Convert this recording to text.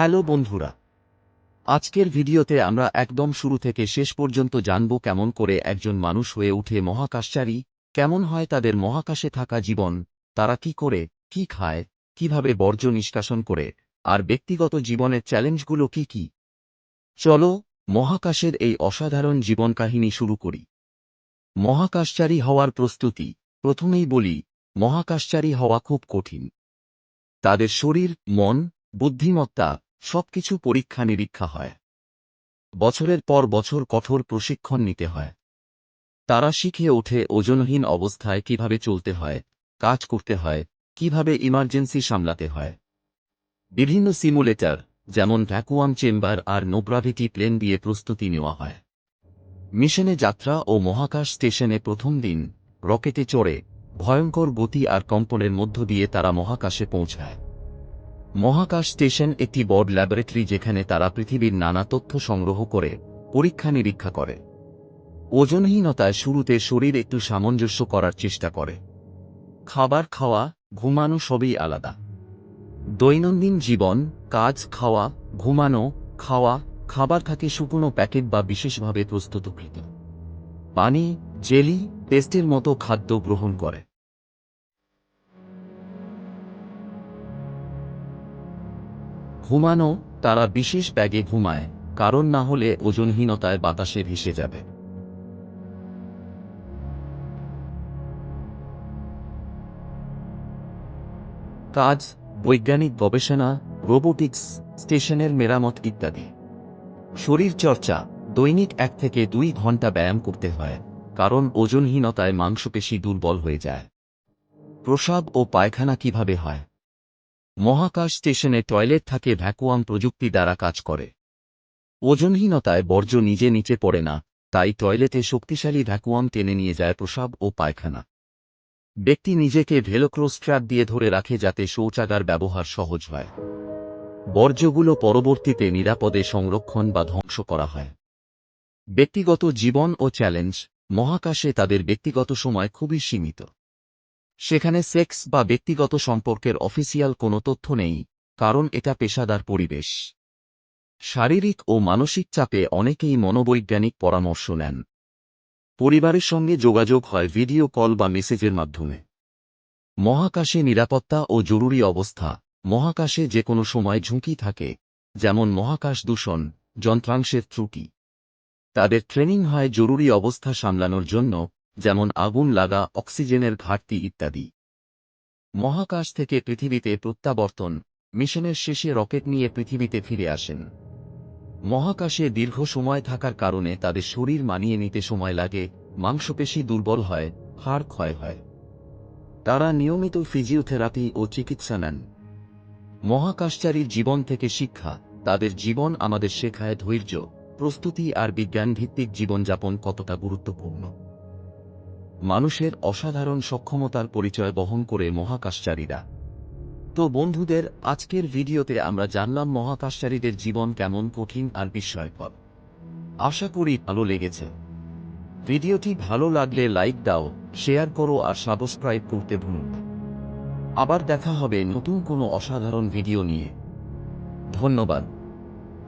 Hello বন্ধুরা। আজকের ভিডিওতে আমরা একদম শুরু থেকে শেষ পর্যন্ত জানব কেমন করে একজন মানুষ হয়ে উঠে মহাকাশচারী, কেমন হয় তাদের মহাকাশে থাকা জীবন, তারা কি করে, কি খায়, কীভাবে বর্জ্য নিষ্কাশন করে, আর ব্যক্তিগত জীবনের চ্যালেঞ্জগুলো কি কি। চলো, মহাকাশের এই অসাধারণ জীবন কাহিনী শুরু করি। মহাকাশচারী হওয়ার প্রস্তুতি, প্রথমেই বলি, মহাকাশচারী হওয়া খুব কঠিন। তাদের শরীর, মন, বুদ্ধিমত্তা সবকিছু পরীক্ষা নিরীক্ষা হয়। বছরের পর বছর কঠোর প্রশিক্ষণ নিতে হয়। তারা শিখে ওঠে ওজনহীন অবস্থায় কীভাবে চলতে হয়, কাজ করতে হয়, কীভাবে ইমার্জেন্সি সামলাতে হয়। বিভিন্ন সিমুলেটর যেমন ভ্যাকুয়াম চেম্বার আর নোগ্রাভিটি প্লেন দিয়ে প্রস্তুতি নেওয়া হয়। মিশনে যাত্রা ও মহাকাশ স্টেশনে প্রথম দিন রকেটে চড়ে ভয়ঙ্কর গতি আর কম্পনের মধ্য দিয়ে তারা মহাকাশে পৌঁছায়। মহাকাশ স্টেশন একটি বড় ল্যাবরেটরি যেখানে তারা পৃথিবীর নানা তথ্য সংগ্রহ করে, পরীক্ষা নিরীক্ষা করে। ওজনহীনতায় শুরুতে শরীর একটু সামঞ্জস্য করার চেষ্টা করে। খাবার খাওয়া, ঘুমানো সবই আলাদা। দৈনন্দিন জীবন, কাজ খাওয়া, ঘুমানো, খাওয়া, খাবার থাকে শুকনো প্যাকেট বা বিশেষভাবে প্রস্তুতকৃত। পানি, জেলি, পেস্টের মতো খাদ্য গ্রহণ করে। ঘুমানো, তারা বিশেষ ব্যাগে ঘুমায়, কারণ না হলে ওজনহীনতায় বাতাসে ভেসে যাবে। কাজ, বৈজ্ঞানিক গবেষণা, রোবোটিক্স, স্টেশনের মেরামত ইত্যাদি। শরীর চর্চা, দৈনিক এক থেকে দুই ঘণ্টা ব্যায়াম করতে হয়, কারণ ওজনহীনতায় মাংসপেশি দুর্বল হয়ে যায়। প্রসাব ও পায়খানা কীভাবে হয়? মহাকাশ স্টেশনে টয়লেট থাকে ভ্যাকুয়াম প্রযুক্তি দ্বারা কাজ করে। ওজনহীনতায় বর্জ্য নিজে নিচে পড়ে না, তাই টয়লেটে শক্তিশালী ভ্যাকুয়াম টেনে নিয়ে যায় প্রসাব ও পায়খানা। ব্যক্তি নিজেকে ভেলোক্রো স্ট্র্যাপ দিয়ে ধরে রাখে যাতে শৌচাগার ব্যবহার সহজ হয়। বর্জ্যগুলো পরবর্তীতে নিরাপদে সংরক্ষণ বা ধ্বংস করা হয়। ব্যক্তিগত জীবন ও চ্যালেঞ্জ, মহাকাশে তাদের ব্যক্তিগত সময় খুবই সীমিত। সেখানে সেক্স বা ব্যক্তিগত সম্পর্কের অফিসিয়াল কোনো তথ্য নেই, কারণ এটা পেশাদার পরিবেশ। শারীরিক ও মানসিক চাপে অনেকেই মনোবৈজ্ঞানিক পরামর্শ নেন। পরিবারের সঙ্গে যোগাযোগ হয় ভিডিও কল বা মেসেজের মাধ্যমে। মহাকাশে নিরাপত্তা ও জরুরি অবস্থা। মহাকাশে যে কোনো সময় ঝুঁকি থাকে, যেমন মহাকাশ দূষণ, যন্ত্রাংশের ত্রুটি। তাদের ট্রেনিং হয় জরুরি অবস্থা সামলানোর জন্য যেমন আগুন লাগা, অক্সিজেনের ঘাটতি ইত্যাদি। মহাকাশ থেকে পৃথিবীতে প্রত্যাবর্তন, মিশনের শেষে রকেট নিয়ে পৃথিবীতে ফিরে আসেন। মহাকাশে দীর্ঘ সময় থাকার কারণে তাদের শরীর মানিয়ে নিতে সময় লাগে, মাংসপেশি দুর্বল হয়, হাড় ক্ষয় হয়। তারা নিয়মিত ফিজিওথেরাপি ও চিকিৎসা নেন। মহাকাশচারীর জীবন থেকে শিক্ষা, তাদের জীবন আমাদের শেখায় ধৈর্য, প্রস্তুতি আর বিজ্ঞান ভিত্তিক জীবনযাপন কতটা গুরুত্বপূর্ণ। মানুষের অসাধারণ সক্ষমতার পরিচয় বহন করে মহাকাশচারীরা। তো বন্ধুদের, আজকের ভিডিওতে আমরা জানলাম মহাকাশচারীদের জীবন কেমন কঠিন আর বিস্ময়কর। আশা করি ভালো লেগেছে। ভিডিওটি ভালো লাগলে লাইক দাও, শেয়ার করো আর সাবস্ক্রাইব করতে ভুলুন আবার দেখা হবে নতুন কোনো অসাধারণ ভিডিও নিয়ে। ধন্যবাদ।